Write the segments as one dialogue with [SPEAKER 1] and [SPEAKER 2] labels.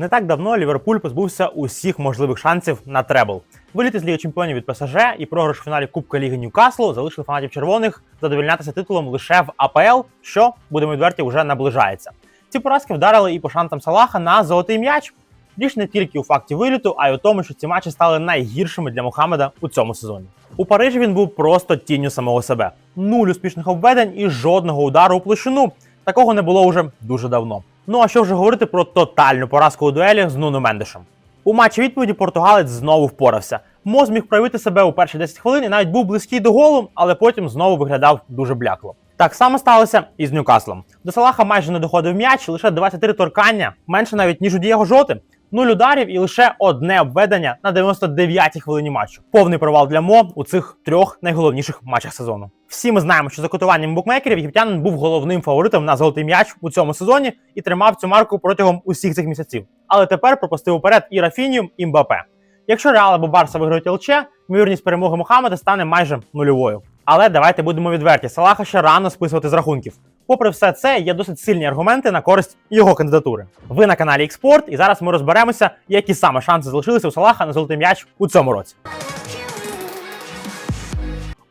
[SPEAKER 1] Не так давно Ліверпуль позбувся усіх можливих шансів на требл. Виліти з Ліги Чемпіонів від ПСЖ і програш у фіналі Кубка Ліги Ньюкаслу залишили фанатів червоних задовольнятися титулом лише в АПЛ, що будемо відверті, вже наближається. Ці поразки вдарили і по шансам Салаха на золотий м'яч. Річ не тільки у факті виліту, а й у тому, що ці матчі стали найгіршими для Мохамеда у цьому сезоні. У Парижі він був просто тінню самого себе. Нуль успішних обведень і жодного удару у площину. Такого не було вже дуже давно. Ну а що вже говорити про тотальну поразку у дуелі з Нуно Мендешем? У матчі відповіді португалець знову впорався. Мо зміг проявити себе у перші 10 хвилин і навіть був близький до голу, але потім знову виглядав дуже блякло. Так само сталося і з Ньюкаслом. До Салаха майже не доходив м'яч, лише 23 торкання, менше навіть ніж у Дієго Жоти. Нуль ударів і лише одне обведення на 99-й хвилині матчу. Повний провал для Мо у цих трьох найголовніших матчах сезону. Всі ми знаємо, що за котуванням букмекерів єгиптянин був головним фаворитом на золотий м'яч у цьому сезоні і тримав цю марку протягом усіх цих місяців. Але тепер пропустив уперед і Рафінію, і Мбапе. Якщо Реал або Барса виграють ЛЧ, ймовірність перемоги Мохамеда стане майже нульовою. Але давайте будемо відверті, Салаха ще рано списувати з рахунків. Попри все це, є досить сильні аргументи на користь його кандидатури. Ви на каналі Експорт, і зараз ми розберемося, які саме шанси залишилися у Салаха на золотий м'яч у цьому році.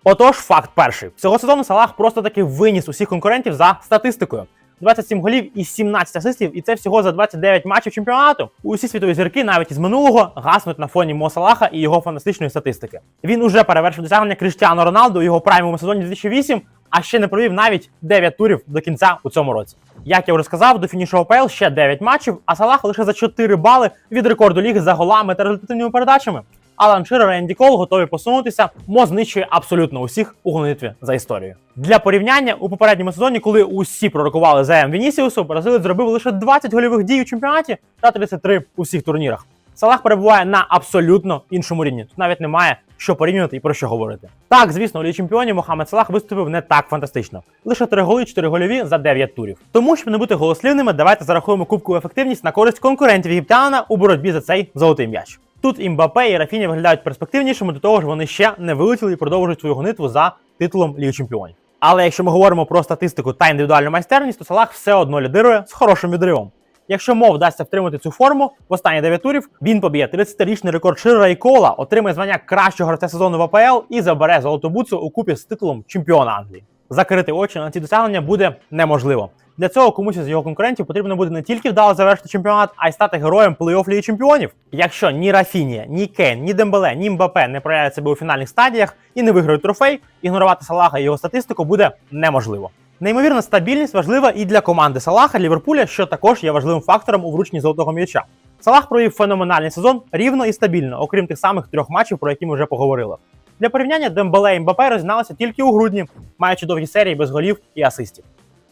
[SPEAKER 1] Отож, факт перший: цього сезону Салах просто таки виніс усіх конкурентів за статистикою. 27 голів і 17 асистів, і це всього за 29 матчів чемпіонату. Усі світові зірки, навіть із минулого, гаснуть на фоні Мо Салаха і його фантастичної статистики. Він уже перевершив досягнення Кріштіану Роналду у його праймовому сезоні 2008, а ще не провів навіть 9 турів до кінця у цьому році. Як я вже сказав, до фінішу ОПЛ ще 9 матчів, а Салах лише за 4 бали від рекорду ліги за голами та результативними передачами. Алан Ширер і Енді Кол готові посунутися. Мо знищує абсолютно усіх у гонитві за історію. Для порівняння у попередньому сезоні, коли усі пророкували за М Вінісіусу, бразилець зробив лише 20 гольових дій у чемпіонаті та 33 у всіх турнірах. Салах перебуває на абсолютно іншому рівні. Тут навіть немає що порівнювати і про що говорити. Так, звісно, у Лігі чемпіонів Мохамед Салах виступив не так фантастично. Лише 3 голи, 4 гольові за 9 турів. Тому, щоб не бути голослівними, давайте зарахуємо кубкову ефективність на користь конкурентів єгиптянина у боротьбі за цей золотий м'яч. Тут і Мбапе і Рафіні виглядають перспективнішими, до того ж вони ще не вилетіли і продовжують свою гонитву за титулом Ліги Чемпіонів. Але якщо ми говоримо про статистику та індивідуальну майстерність, то Салах все одно лідирує з хорошим відривом. Якщо мов вдасться втримати цю форму в останні 9 турів, він поб'є 30-річний рекорд Ширера і Кола, отримає звання кращого гравця сезону в АПЛ і забере золоту буцу у купі з титулом чемпіона Англії. Закрити очі на ці досягнення буде неможливо. Для цього комусь із його конкурентів потрібно буде не тільки вдало завершити чемпіонат, а й стати героєм плей-офф Ліги Чемпіонів. Якщо ні Рафінія, ні Кейн, ні Дембеле, ні Мбапе не проявлять себе у фінальних стадіях і не виграють трофей, ігнорувати Салаха і його статистику буде неможливо. Неймовірна стабільність важлива і для команди Салаха Ліверпуля, що також є важливим фактором у врученні золотого м'яча. Салах провів феноменальний сезон рівно і стабільно, окрім тих самих трьох матчів, про які ми вже поговорили. Для порівняння Дембеле і Мбапе розігналися тільки у грудні, маючи довгі серії без голів і асистів.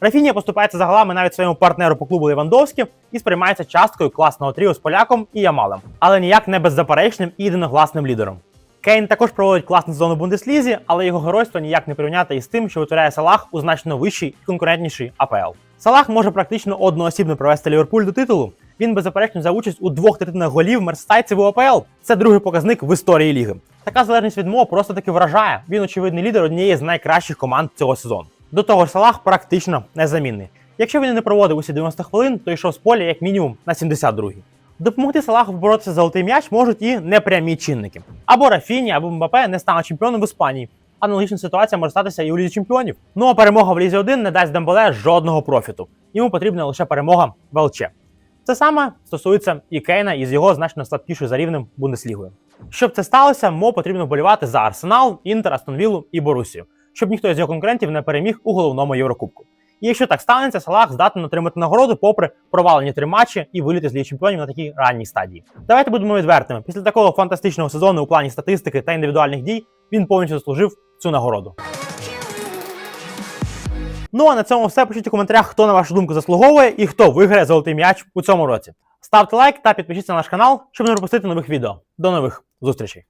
[SPEAKER 1] Рафінія поступається за голами навіть своєму партнеру по клубу Левандовські і сприймається часткою класного тріо з поляком і Ямалем, але ніяк не беззаперечним і єдиногласним лідером. Кейн також проводить класну сезон у Бундеслізі, але його геройство ніяк не порівняти із тим, що витворяє Салах у значно вищий і конкурентніший АПЛ. Салах може практично одноосібно провести Ліверпуль до титулу. Він беззаперечно за участь у двох третинах голів мерсайців у АПЛ. Це другий показник в історії ліги. Така залежність від Мо просто таки вражає. Він очевидний лідер однієї з найкращих команд цього сезону. До того ж, Салах практично незамінний. Якщо він не проводив усі 90 хвилин, то йшов з поля як мінімум на 72-й. Допомогти Салаху боротися за золотий м'яч можуть і непрямі чинники. Або Рафіні, або Мбапе не стане чемпіоном в Іспанії. Аналогічна ситуація може статися і у Лізі чемпіонів. Ну а перемога в Лізі 1 не дасть Дембеле жодного профіту. Йому потрібна лише перемога в ЛЧ. Це саме стосується і Кейна із його значно слабкішою за рівнем Бундеслігою. Щоб це сталося, Мо потрібно вболівати за Арсенал, Інтер, Астон Віллу і Борусію, щоб ніхто з його конкурентів не переміг у головному Єврокубку. І якщо так станеться, Салах здатний отримати нагороду попри провалені три матчі і виліти з Ліги чемпіонів на такій ранній стадії. Давайте будемо відвертими. Після такого фантастичного сезону у плані статистики та індивідуальних дій він повністю заслужив цю нагороду. Ну а на цьому все. Пишіть у коментарях, хто на вашу думку заслуговує і хто виграє золотий м'яч у цьому році. Ставте лайк та підпишіться на наш канал, щоб не пропустити нових відео. До нових зустрічей!